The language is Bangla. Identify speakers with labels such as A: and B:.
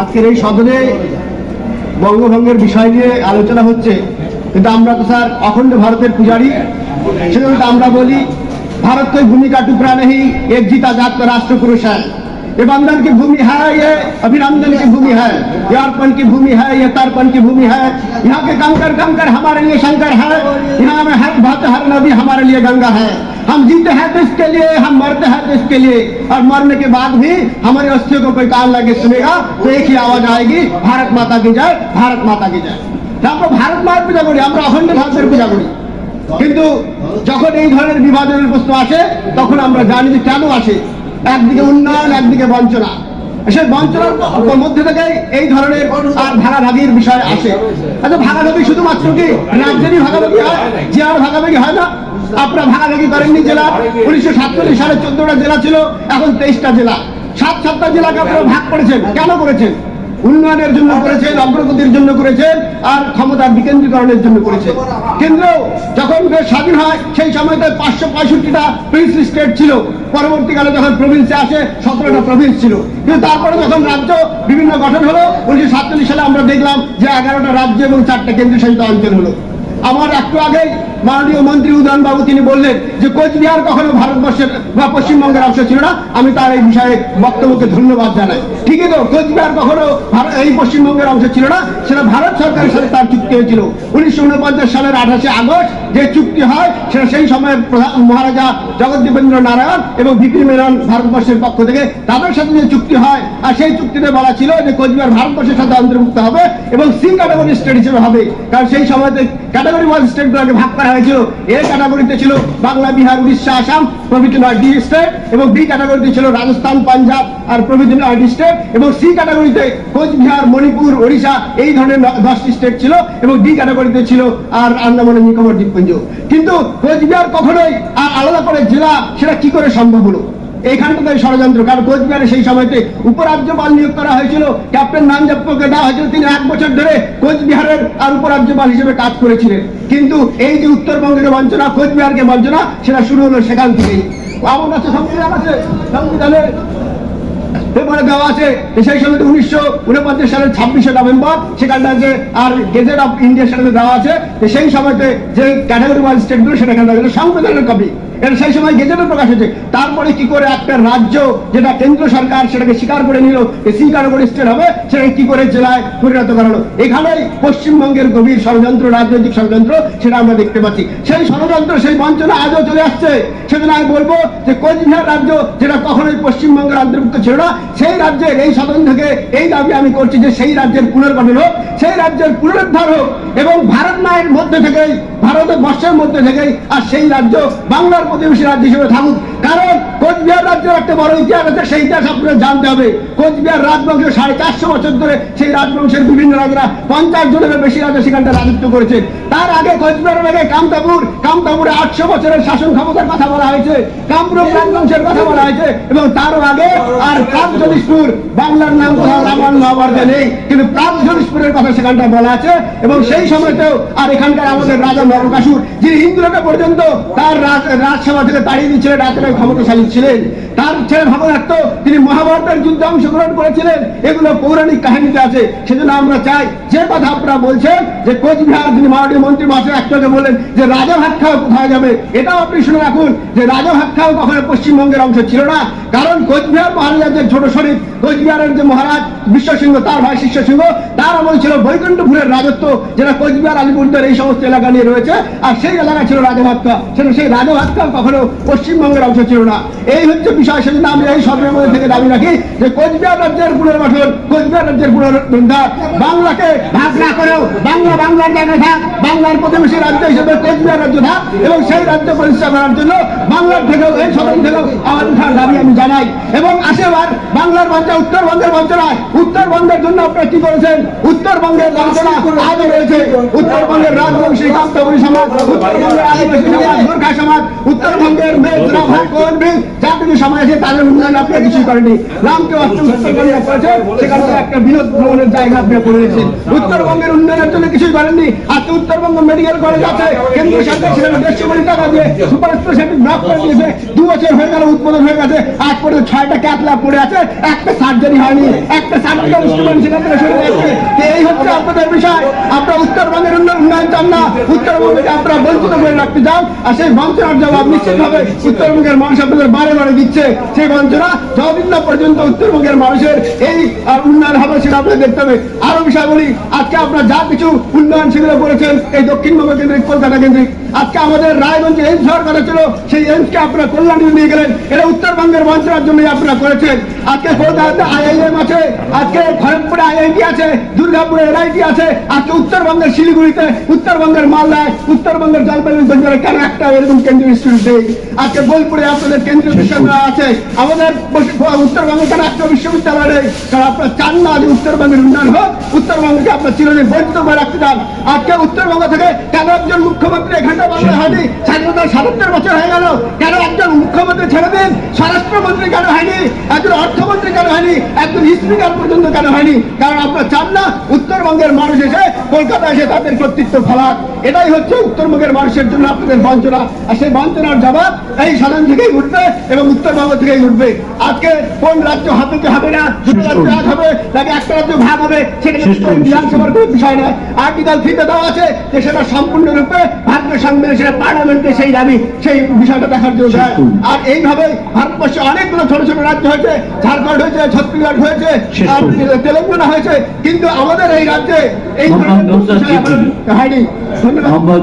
A: আজকের এই সদনে বঙ্গভঙ্গের বিষয় নিয়ে আলোচনা হচ্ছে কিন্তু আমরা তো স্যার অখণ্ড ভারতের পূজারী সেজন্য তো আমরা বলি भारत कोई भूमि का टुकड़ा नहीं एक जीता जात का राष्ट्र पुरुष है ये बंधन की भूमि है ये अभिनंदन की भूमि है ये अर्पण की भूमि है ये तर्पण की भूमि है यहाँ के कंकर कंकर हमारे लिए शंकर है यहाँ में हर भक्त हर नदी हमारे लिए गंगा है हम जीते हैं देश के लिए हम मरते हैं देश के लिए और मरने के बाद भी हमारे अस्थियों को कोई कान लगे सुनेगा तो एक ही आवाज आएगी भारत माता की जय भारत माता की जय আমরা ভারত মায়ের পূজা করি আমরা অখণ্ড ভারতের পূজা করি কিন্তু যখন এই ধরনের বিভাজনের প্রশ্ন আসে তখন আমরা জানি যে কেন আসে একদিকে উন্নয়ন একদিকে বঞ্চনা সেই বঞ্চনার মধ্যে থেকে এই ধরনের আর ভাগাভাগির বিষয় আসে। আচ্ছা ভাগাভাগি শুধুমাত্র কি রাজ্যেরই ভাগাভাগি হয়? জেলার ভাগাভাগি হয় না? আপনারা ভাগাভাগি করেননি জেলা? উনিশশো সাতচল্লিশ সালে চোদ্দটা জেলা ছিল, এখন তেইশটা জেলা। সাত সাতটা জেলাকে আপনারা ভাগ করেছেন। কেন করেছেন? উন্নয়নের জন্য করেছেন, অগ্রগতির জন্য করেছেন, আর ক্ষমতার বিকেন্দ্রীকরণের জন্য করেছেন। কেন্দ্র যখন স্বাধীন হয়, সেই সময়তে পাঁচশো পঁয়ষট্টিটা প্রিন্স স্টেট ছিল। পরবর্তীকালে যখন প্রভিন্সে আসে, সতেরোটা প্রভিন্স ছিল। কিন্তু তারপরে যখন রাজ্য বিভিন্ন গঠন হলো, উনিশশো সাতচল্লিশ সালে আমরা দেখলাম যে এগারোটা রাজ্য এবং চারটা কেন্দ্রশাসিত অঞ্চল হলো। আমার একটু আগে মাননীয় মন্ত্রী উদয়ন বাবু তিনি বললেন যে কোচবিহার কখনো ভারতবর্ষের বা পশ্চিমবঙ্গের অংশ ছিল না। আমি তার এই বিষয়ে বক্তব্যকে ধন্যবাদ জানাই। ঠিকই তো, কোচবিহার কখনো এই পশ্চিমবঙ্গের অংশ ছিল না, সেটা ভারত সরকারের সাথে তার চুক্তি হয়েছিল। উনিশশো উনপঞ্চাশ সালের আঠাশে আগস্ট যে চুক্তি হয়, সেটা সেই সময় মহারাজা জগদ্দীপেন্দ্র নারায়ণ এবং বিপিন মেনন ভারতবর্ষের পক্ষ থেকে তাদের সাথে যে চুক্তি হয়, আর সেই চুক্তিতে বলা ছিল যে কোচবিহার ভারতবর্ষের সাথে অন্তর্ভুক্ত হবে এবং সি ক্যাটাগরি স্টেট হিসেবে হবে। কারণ সেই সময়তে ক্যাটাগরি ওয়াইজ স্টেটগুলোকে ভাগ করা হয়েছিল। এ ক্যাটাগরিতে ছিল বাংলা, বিহার, উড়িষ্যা, আসাম, প্রভৃতি নয়টি স্টেট এবং বি ক্যাটাগরিতে ছিল রাজস্থান, পাঞ্জাব আর প্রভৃতি নয়টি স্টেট এবং সি ক্যাটাগরিতে কোচবিহার, মণিপুর, ওড়িশা এই ধরনের দশটি স্টেট ছিল এবং ডি ক্যাটাগরিতে ছিল আর আন্দামান নিকোবর দ্বীপপুঞ্জ। কিন্তু কোচবিহার কখনোই আর আলাদা করে জেলা সেটা কি করে সম্ভব হলো? এইখানটাতে ষড়যন্ত্র। কারণ কোচবিহারে সেই সময়তে উপরাজ্যপাল নিয়োগ করা হয়েছিল। ক্যাপ্টেন নামজাপ্পকে দেওয়া হয়েছিল। তিনি এক বছর ধরে কোচবিহারের আর উপরাজ্যপাল হিসেবে কাজ করেছিলেন। কিন্তু এই যে উত্তরবঙ্গের বঞ্চনা, কোচবিহারকে বঞ্চনা, সেটা শুরু হলো সেখান থেকেই। আমার কাছে সংবিধান আছে সংবিধানের পেপারে দেওয়া আছে সেই সময় উনিশশো উনপঞ্চাশ সালের ছাব্বিশে নভেম্বর সেখানটাতে আর গেজেট অফ ইন্ডিয়ার সাথে দেওয়া আছে সেই সময়তে যে ক্যাটাগরি ওয়াইজ স্টেটগুলো সেটা সংবিধানের কপি এটা সেই সময় গেজেটে প্রকাশ হয়েছে। তারপরে কি করে একটা রাজ্য যেটা কেন্দ্র সরকার সেটাকে স্বীকার করে নিল যে সি ক্যাটাগরি স্টেট হবে সেটাকে কি করে জেলায় পরিণত করানো এখানেই পশ্চিমবঙ্গের গভীর ষড়যন্ত্র, রাজনৈতিক ষড়যন্ত্র সেটা আমরা দেখতে পাচ্ছি। সেই ষড়যন্ত্র, সেই বঞ্চনা আজও চলে আসছে। সেজন্য আমি বলব যে কোচবিহার রাজ্য, যেটা কখনোই পশ্চিমবঙ্গের অন্তর্ভুক্ত ছিল না সেই রাজ্যের এই সদন থেকে এই দাবি আমি করছি যে সেই রাজ্যের পুনর্গঠন হোক, সেই রাজ্যের পুনরুদ্ধার হোক এবং ভারত মায়ের মধ্যে থেকেই, ভারতের বর্ষের মধ্যে থেকেই আর সেই রাজ্য বাংলার প্রতিবেশী রাজ্য হিসেবে থাকুক। কারণ কোচবিহার রাজ্যের একটা বড় ইতিহাস আছে, সেই ইতিহাস আপনাদের জানতে হবে। কোচবিহার রাজবংশ সাড়ে চারশো বছর ধরে সেই রাজবংশের বিভিন্ন রাজারা পঞ্চাশ জনের বেশি রাজা সেখানটা রাজত্ব করেছে। তার আগে কোচবিহারের আগে কামতাপুর কামতাপুরে আটশো বছরের শাসন ক্ষমতার কথা বলা হয়েছে, কামরূপ রাজবংশের কথা বলা হয়েছে, এবং তারও আগে আর প্রাগজ্যোতিষপুর, বাংলার নাম কোথাও রামায়ণ মহাভারতে নেই, কিন্তু প্রাগজ্যোতিষপুরের কথা সেখানটা বলা আছে, এবং সেই সময়তেও আর এখানকার আমাদের রাজা নরকাসুর যিনি ইন্দ্রকে পর্যন্ত তার রাজ, রাজসভা থেকে তাড়িয়ে দিয়েছিলেন এতটাই ক্ষমতাশালী ছিলেন। তার ছেলে ভগনাথ তিনি মহাভারতের যুদ্ধে অংশগ্রহণ করেছিলেন, এগুলো পৌরাণিক কাহিনীতে আছে, সেজন্য আমরা চাই, যে কথা আপনারা বলছেন, যে কোচবিহার, যিনি মাননীয় মন্ত্রী মাসে একটাকে বলেন যে রাজা খাওয়া কোথায় যাবে? এটাও আপনি শুনে রাখুন যে রাজা খাওয়া কখনো পশ্চিমবঙ্গের অংশ ছিল না। কারণ কোচবিহার মহারাজাদের ছোট শরীর, কোচবিহারের যে মহারাজ বিশ্বসিংহ তার ভাই শিষ্য সিংহ, তার আমল ছিল বৈকুণ্ঠপুরের রাজত্ব, যেটা কোচবিহার আলিপুরদের এই সমস্ত এলাকা নিয়ে রয়েছে। আর সেই এলাকা ছিল রাজভাতকা সেটা সেই রাজভাতকা কখনো পশ্চিমবঙ্গের অংশ ছিল না। এই হচ্ছে বিষয়। সেজন্য আমি এই সবের মধ্যে থেকে দাবি রাখি যে কোচবিহার রাজ্যের পুনর্গঠন, কোচবিহার রাজ্যের পুনরুদ্ধার বাংলাকে ভাগ না করেও বাংলা, বাংলার জায়গায় থাক বাংলার প্রতিবেশী রাজ্য হিসেবে কোচবিহার রাজ্য থাক এবং সেই রাজ্য প্রতিষ্ঠা করার জন্য বাংলার থেকেও এই সদন থেকেও আমার উঠার দাবি আমি জানাই। এবং আসেবার বাংলার বঞ্চনা উত্তরবঙ্গের বঞ্চনায় উত্তরবঙ্গের জন্য আপনারা কি করেছেন? উত্তরবঙ্গের বঞ্চনা আজও রয়েছে। উত্তরবঙ্গের রাজবংশী কামতাবরী সমাজ, উত্তরবঙ্গের আদিবাসী সমাজ গোর্খা সমাজ, উত্তরবঙ্গের কর্মী, যা কিছু সমাজ আছে তাদের উন্নয়ন আপনারা কিছুই করেনি রামকে অষ্টম উত্তরবঙ্গে করেছেন সেখানে একটা বিনোদ ভ্রমণের জায়গা আপনি করে রেখেছেন উত্তরবঙ্গের উন্নয়নের জন্য কিছুই করেননি। আজকে উত্তরবঙ্গ মেডিকেল কলেজ আছে কেন্দ্র সরকার সেখানে দেড়শো কোটি টাকা দিয়ে সুপার স্পেশালিটি ব্লক করে দিয়েছে। দু বছর হয়ে গেল উদ্বোধন হয়ে গেছে। আজ পর্যন্ত ছয়টা ক্যাথ ল্যাব পড়ে আছে, একটা সার্জারি হয়নি। একটা সার্জিক্যাল মুসলমান সেখান থেকে সরে যাচ্ছে এই হচ্ছে আপনাদের বিষয়। আপনারা উত্তরবঙ্গের উন্নয়ন চান না। উত্তরবঙ্গকে আপনারা বঞ্চিত করে রাখতে চান। আর সেই বঞ্চনার জবাব নিশ্চিতভাবে উত্তরবঙ্গের মানুষ আপনাদের বারে বারে দিচ্ছে। সেই বঞ্চনা যতদিন না পর্যন্ত উত্তরবঙ্গের মানুষের এই উন্নয়ন হবে, সেটা আপনাদের দেখতে হবে। আরও বিষয় বলি, আজকে আপনারা যা কিছু উন্নয়ন সেগুলো করেছেন এই দক্ষিণবঙ্গ কেন্দ্রিক, কলকাতা কেন্দ্রিক। আজকে আমাদের রায়গঞ্জে এইমস হওয়ার কথা ছিল, সেই এইমসকে আপনারা কল্যাণী নিয়ে গেলেন। এটা উত্তরবঙ্গের বঞ্চনার জন্যই আপনারা করেছেন। আজকে কলকাতাতে আইআইএম আছে, আজকে খড়গপুরে আইআইটি আছে, দুর্গাপুরে এনআইটি আছে, আজকে উত্তরবঙ্গের শিলিগুড়িতে, উত্তরবঙ্গের মালদায়, উত্তরবঙ্গের জলপাইগুড়ি কেন একটা এরকম কেন্দ্রীয় ইনস্টিটিউট নেই? আজকে বোলপুরে আপনাদের কেন্দ্রীয় বিশ্ববিদ্যালয় আছে। আমাদের উত্তরবঙ্গে কেন একটা বিশ্ববিদ্যালয় নেই? কারণ আপনারা চান না যে উত্তরবঙ্গের উন্নয়ন হোক, উত্তরবঙ্গকে আপনার চিরদিন বঞ্চিত করে রাখতে চান। আজকে উত্তরবঙ্গ থেকে একজন মুখ্যমন্ত্রী এখানটা বাংলা হয়নি স্বাধীনতার সাতাত্তর বছর হয়ে গেল। কেন একজন মুখ্যমন্ত্রী ছেড়ে দিন? স্বরাষ্ট্রমন্ত্রী কেন হয়নি? একজন অর্থমন্ত্রী কেন হয়নি? একজন স্পিকার পর্যন্ত কেন হয়নি? কারণ আপনারা চান না উত্তরবঙ্গের মানুষ এসে কলকাতা এসে তাদের কর্তৃত্ব ফলাক। এটাই হচ্ছে উত্তরবঙ্গের মানুষের জন্য আপনাদের বঞ্চনা। আর সেই বঞ্চনার জবাব এই সাধারণ থেকেই উঠবে এবং উত্তরবঙ্গ থেকেই উঠবে। আজকে কোন রাজ্য হাতে কি হবে না? দুটো রাজ্য এক হবে নাকি একটা রাজ্য ভাগ হবে? সেটা বিধানসভার কোনো বিষয় নয়। আর্টিকেল থ্রিতে দেওয়া আছে? যে সেটা সম্পূর্ণরূপে ভারতীয় সংবিধান পার্লামেন্টে সেই দাবি সেই বিষয়টা দেখার জন্য আর এইভাবে ভারতবর্ষে অনেকগুলো ছোট ছোট রাজ্য হয়েছে ঝাড়খণ্ড হয়েছে ছত্তিশগড় হয়েছে। তেলেঙ্গানা হয়েছে কিন্তু আমাদের এই রাজ্যে এই কাহিনী হয়নি। ধন্যবাদ।